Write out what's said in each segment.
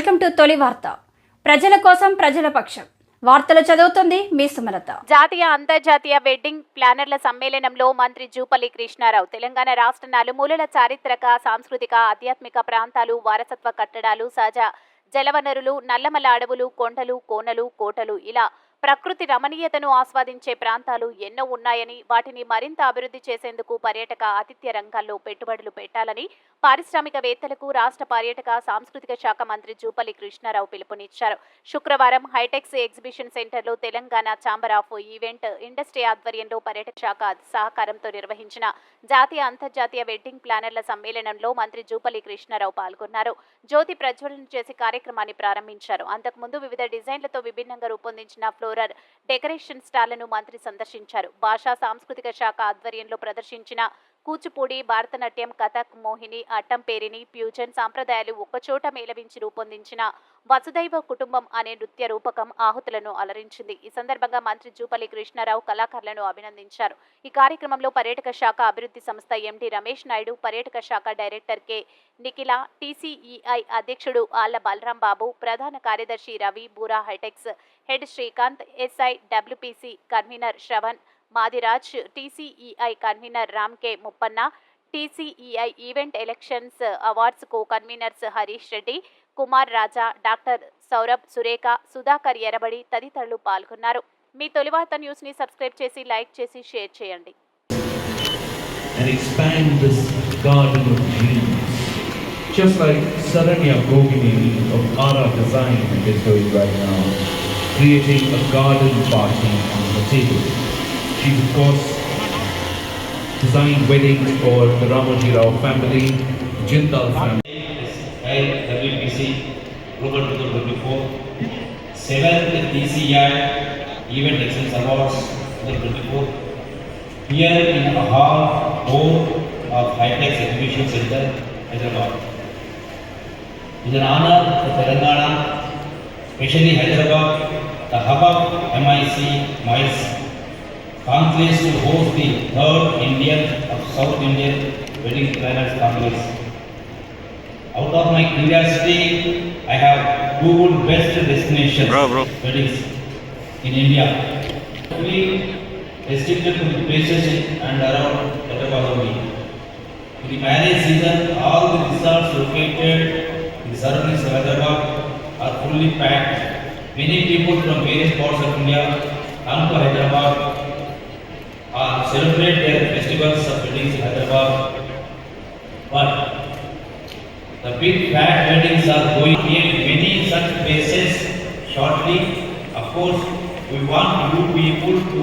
To తొలి వార్త. ప్రజల కోసం ప్రజల పక్షం. వార్తలు చదువుతుంది మీ సుమలత. జాతీయ అంతర్జాతీయ వెడ్డింగ్ ప్లానర్ల సమ్మేళనంలో మంత్రి జూపల్లి కృష్ణారావు తెలంగాణ రాష్ట్ర నలుమూలల చారిత్రక సాంస్కృతిక ఆధ్యాత్మిక ప్రాంతాలు వారసత్వ కట్టడాలు సహజ జలవనరులు నల్లమల అడవులు కొండలు కోనలు కోటలు ఇలా ప్రకృతి రమణీయతను ఆస్వాదించే ప్రాంతాలు ఎన్నో ఉన్నాయని వాటిని మరింత అభివృద్ధి చేసేందుకు పర్యాటక ఆతిథ్య రంగాల్లో పెట్టుబడులు పెట్టాలని పారిశ్రామికవేత్తలకు రాష్ట్ర పర్యాటక సాంస్కృతిక శాఖ మంత్రి జూపల్లి కృష్ణారావు పిలుపునిచ్చారు. శుక్రవారం హైటెక్స్ ఎగ్జిబిషన్ సెంటర్లో Telangana chamber of event industry ఆధ్వర్యంలో పర్యాటక శాఖ సహకారంతో నిర్వహించిన జాతీయ అంతర్జాతీయ వెడ్డింగ్ ప్లానర్ల సమ్మేళనంలో మంత్రి జూపల్లి కృష్ణారావు పాల్గొన్నారు. జ్యోతి ప్రజ్వలన చేసి కార్యక్రమాన్ని ప్రారంభించారు. అంతకుముందు వివిధ డిజైన్లతో విభిన్నంగా రూపొందించిన ఫ్లో ఫ్లోరర్ డెకరేషన్ స్టాళ్ళను మంత్రి సందర్శించారు. భాషా సాంస్కృతిక శాఖ ఆధ్వర్యంలో ప్రదర్శించిన కూచిపూడి భారతనాట్యం కథక్ మోహిని అట్టంపేరిని ఫ్యూజన్ సాంప్రదాయాలు ఒక్కచోట మేళవించి రూపొందించిన వసుదైవ కుటుంబం అనే నృత్య రూపకం ఆహుతులను అలరించింది. ఈ సందర్భంగా మంత్రి జూపల్లి కృష్ణారావు కళాకారులను అభినందించారు. ఈ కార్యక్రమంలో పర్యాటక శాఖ అభివృద్ధి సంస్థ ఎండి రమేష్ నాయుడు పర్యాటక శాఖ డైరెక్టర్ కె. నిఖిల టీసీఈఐ అధ్యక్షుడు ఆళ్ళ బలరాం బాబు ప్రధాన కార్యదర్శి Ravi Boora Hitex head Srikanth SI WPC convener Sravan Madiraj TCEI convener Ram K Muppanna TCEI event elections awards co conveners Harish Reddy Kumar Raja doctor Saurabh Surekha Sudhakar Erabadi తదితరులు పాల్గొన్నారు మీ తొలివార్త న్యూస్ని subscribe చేసి like చేసి share చేయండి and expand this garden of dreams. Just like Saranya Gogini of Ara Design is doing right now, creating a garden party on the table. She's of course designed weddings for the Ramoji Rao family, Jindal family. WPC Global 2024, seventh DCI Event Excellence Awards 2024. Here in the hall four of High-Tech Exhibition Center, Hyderabad. It is an honor for Telangana, especially Hyderabad, the hub of MIC, MICE, conclaves to host the third Indian of South Indian Wedding Planners Congress. Out of my curiosity, I have Googled best destinations Bro, bro. weddings in India. We restricted to the places in and around Petabalavi. In the marriage season, all the resorts located in the surroundings Hyderabad are fully packed. Many people from various parts of India come to Hyderabad or celebrate their festivals of weddings in Hyderabad. But the big fat weddings are going create many such places shortly. Of course, we want you people to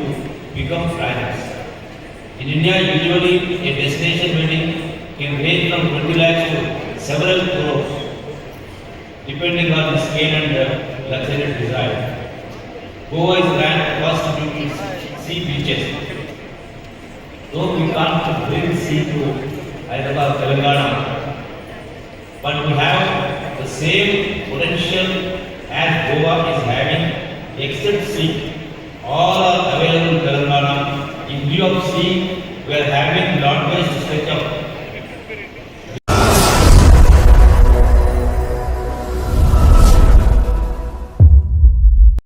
become planners. In India, usually a destination wedding can range from 20 lakhs to several crores, depending on the scale and uh, the luxurious design. Goa is ranked first due to sea beaches. Though we can't bring sea to Hyderabad, Telangana, but we have the same potential as Goa is having,